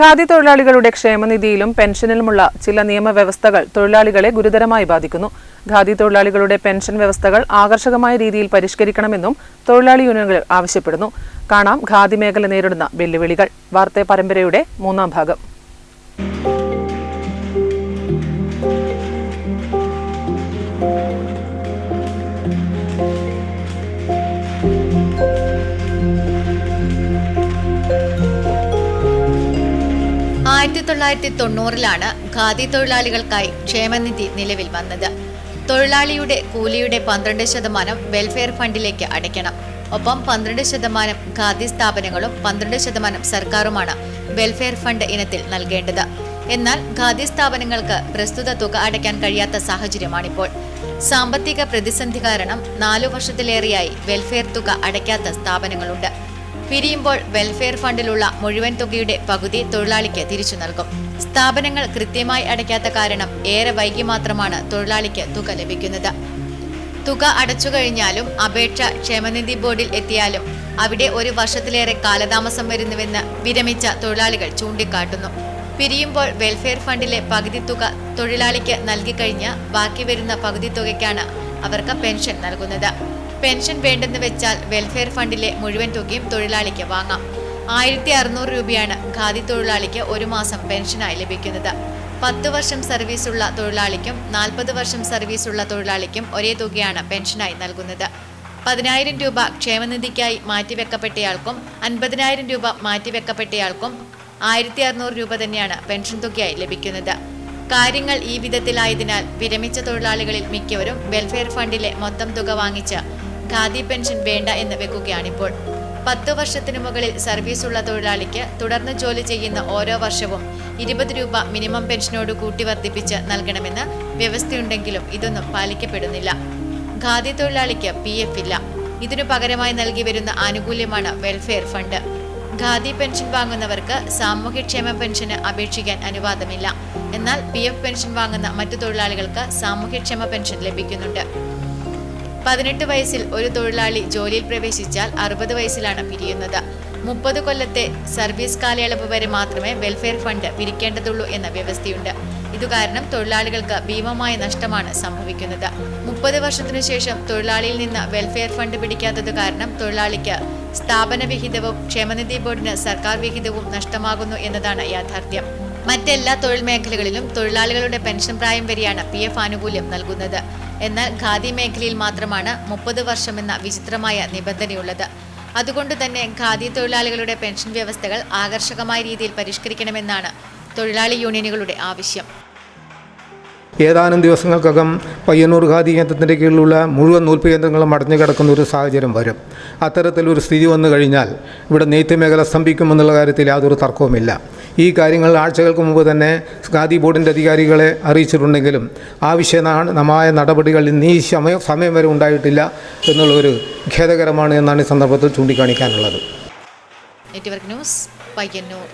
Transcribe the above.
ഖാദി തൊഴിലാളികളുടെ ക്ഷേമനിധിയിലും പെൻഷനിലുമുള്ള ചില നിയമവ്യവസ്ഥകൾ തൊഴിലാളികളെ ഗുരുതരമായി ബാധിക്കുന്നു. ഖാദി തൊഴിലാളികളുടെ പെൻഷൻ വ്യവസ്ഥകൾ ആകർഷകമായ രീതിയിൽ പരിഷ്കരിക്കണമെന്നും തൊഴിലാളി യൂണിയനുകൾ ആവശ്യപ്പെടുന്നു. കാണാം ഖാദി മേഖല നേരിടുന്ന വെല്ലുവിളികൾ. വാർത്താ പരമ്പരയുടെ മൂന്നാം ഭാഗം. ആയിരത്തി തൊള്ളായിരത്തി തൊണ്ണൂറിലാണ് ഖാദി തൊഴിലാളികൾക്കായി ക്ഷേമനിധി നിലവിൽ വന്നത്. തൊഴിലാളിയുടെ കൂലിയുടെ പന്ത്രണ്ട് ശതമാനം വെൽഫെയർ ഫണ്ടിലേക്ക് അടയ്ക്കണം. ഒപ്പം പന്ത്രണ്ട് ശതമാനം ഖാദി സ്ഥാപനങ്ങളും പന്ത്രണ്ട് ശതമാനം സർക്കാരുമാണ് വെൽഫെയർ ഫണ്ട് ഇനത്തിൽ നൽകേണ്ടത്. എന്നാൽ ഖാദി സ്ഥാപനങ്ങൾക്ക് പ്രസ്തുത തുക അടയ്ക്കാൻ കഴിയാത്ത സാഹചര്യമാണിപ്പോൾ. സാമ്പത്തിക പ്രതിസന്ധി കാരണം നാലു വർഷത്തിലേറെയായി വെൽഫെയർ തുക അടയ്ക്കാത്ത സ്ഥാപനങ്ങളുണ്ട്. പിരിയുമ്പോൾ വെൽഫെയർ ഫണ്ടിലുള്ള മുഴുവൻ തുകയുടെ പകുതി തൊഴിലാളിക്ക് തിരിച്ചു നൽകും. സ്ഥാപനങ്ങൾ കൃത്യമായി അടയ്ക്കാത്ത കാരണം ഏറെ വൈകി മാത്രമാണ് തൊഴിലാളിക്ക് തുക ലഭിക്കുന്നത്. തുക അടച്ചു കഴിഞ്ഞാലും അപേക്ഷ ക്ഷേമനിധി ബോർഡിൽ എത്തിയാലും അവിടെ ഒരു വർഷത്തിലേറെ കാലതാമസം വരുന്നുവെന്ന് വിരമിച്ച തൊഴിലാളികൾ ചൂണ്ടിക്കാട്ടുന്നു. പിരിയുമ്പോൾ വെൽഫെയർ ഫണ്ടിലെ പകുതി തുക തൊഴിലാളിക്ക് നൽകിക്കഴിഞ്ഞ് ബാക്കി വരുന്ന പകുതി തുകയ്ക്കാണ് അവർക്ക് പെൻഷൻ നൽകുന്നത്. പെൻഷൻ വേണ്ടെന്ന് വെച്ചാൽ വെൽഫെയർ ഫണ്ടിലെ മുഴുവൻ തുകയും തൊഴിലാളിക്ക് വാങ്ങാം. ആയിരത്തി അറുന്നൂറ് രൂപയാണ് ഖാദി തൊഴിലാളിക്ക് ഒരു മാസം പെൻഷനായി ലഭിക്കുന്നത്. പത്ത് വർഷം സർവീസുള്ള തൊഴിലാളിക്കും നാൽപ്പത് വർഷം സർവീസുള്ള തൊഴിലാളിക്കും ഒരേ തുകയാണ് പെൻഷനായി നൽകുന്നത്. പതിനായിരം രൂപ ക്ഷേമനിധിക്കായി മാറ്റിവെക്കപ്പെട്ടയാൾക്കും അൻപതിനായിരം രൂപ മാറ്റിവെക്കപ്പെട്ടയാൾക്കും ആയിരത്തി അറുന്നൂറ് രൂപ തന്നെയാണ് പെൻഷൻ തുകയായി ലഭിക്കുന്നത്. കാര്യങ്ങൾ ഈ വിധത്തിലായതിനാൽ വിരമിച്ച തൊഴിലാളികളിൽ മിക്കവരും വെൽഫെയർ ഫണ്ടിലെ മൊത്തം തുക വാങ്ങിച്ച് ഖാദി പെൻഷൻ വേണ്ട എന്ന് വെക്കുകയാണിപ്പോൾ. പത്ത് വർഷത്തിനു മുകളിൽ സർവീസ് ഉള്ള തൊഴിലാളിക്ക് തുടർന്ന് ജോലി ചെയ്യുന്ന ഓരോ വർഷവും ഇരുപത് രൂപ മിനിമം പെൻഷനോട് കൂട്ടി വർദ്ധിപ്പിച്ച് നൽകണമെന്ന് വ്യവസ്ഥയുണ്ടെങ്കിലും ഇതൊന്നും പാലിക്കപ്പെടുന്നില്ല. ഖാദി തൊഴിലാളിക്ക് പി എഫ് ഇല്ല. ഇതിനു പകരമായി നൽകി വരുന്ന ആനുകൂല്യമാണ് വെൽഫെയർ ഫണ്ട്. ഖാദി പെൻഷൻ വാങ്ങുന്നവർക്ക് സാമൂഹ്യക്ഷേമ പെൻഷന് അപേക്ഷിക്കാൻ അനുവാദമില്ല. എന്നാൽ പി എഫ് പെൻഷൻ വാങ്ങുന്ന മറ്റു തൊഴിലാളികൾക്ക് സാമൂഹ്യക്ഷേമ പെൻഷൻ ലഭിക്കുന്നുണ്ട്. പതിനെട്ട് വയസ്സിൽ ഒരു തൊഴിലാളി ജോലിയിൽ പ്രവേശിച്ചാൽ അറുപത് വയസ്സിലാണ് പിരിയുന്നത്. മുപ്പത് കൊല്ലത്തെ സർവീസ് കാലയളവ് വരെ മാത്രമേ വെൽഫെയർ ഫണ്ട് പിരിക്കേണ്ടതുള്ളൂ എന്ന വ്യവസ്ഥയുണ്ട്. ഇതുകാരണം തൊഴിലാളികൾക്ക് ഭീമമായ നഷ്ടമാണ് സംഭവിക്കുന്നത്. മുപ്പത് വർഷത്തിനു ശേഷം തൊഴിലാളിയിൽ നിന്ന് വെൽഫെയർ ഫണ്ട് പിടിക്കാത്തത് കാരണം തൊഴിലാളിക്ക് സ്ഥാപന വിഹിതവും ക്ഷേമനിധി ബോർഡിന് സർക്കാർ വിഹിതവും നഷ്ടമാകുന്നു എന്നതാണ് യാഥാർത്ഥ്യം. മറ്റെല്ലാ തൊഴിൽ മേഖലകളിലും തൊഴിലാളികളുടെ പെൻഷൻ പ്രായം വരെയാണ് പി എഫ് ആനുകൂല്യം നൽകുന്നത്. എന്നാൽ ഖാദി മേഖലയിൽ മാത്രമാണ് മുപ്പത് വർഷമെന്ന വിചിത്രമായ നിബന്ധനയുള്ളത്. അതുകൊണ്ട് തന്നെ ഖാദി തൊഴിലാളികളുടെ പെൻഷൻ വ്യവസ്ഥകൾ ആകർഷകമായ രീതിയിൽ പരിഷ്കരിക്കണമെന്നാണ് തൊഴിലാളി യൂണിയനുകളുടെ ആവശ്യം. ഏതാനും ദിവസങ്ങൾക്കകം പയ്യന്നൂർ ഖാദി കേന്ദ്രത്തിന്റെ കീഴിലുള്ള മുഴുവൻ നൂൽപ്പ് കേന്ദ്രങ്ങളും അടഞ്ഞു കിടക്കുന്ന ഒരു സാഹചര്യം വരും. അത്തരത്തിലൊരു സ്ഥിതി വന്നു കഴിഞ്ഞാൽ ഇവിടെ നെയ്ത്ത് മേഖല സ്തംഭിക്കുമെന്നുള്ള കാര്യത്തിൽ യാതൊരു തർക്കവുമില്ല. ഈ കാര്യങ്ങൾ ആഴ്ചകൾക്ക് മുമ്പ് തന്നെ ഖാദി ബോർഡിന്റെ അധികാരികളെ അറിയിച്ചിട്ടുണ്ടെങ്കിലും ആവശ്യമായ നടപടികൾ ഇന്ന് ഈ സമയം സമയം വരെ ഉണ്ടായിട്ടില്ല എന്നുള്ളൊരു ഖേദകരമാണ് എന്നാണ് ഈ സന്ദർഭത്തിൽ ചൂണ്ടിക്കാണിക്കാനുള്ളത്. Network news Payyanur.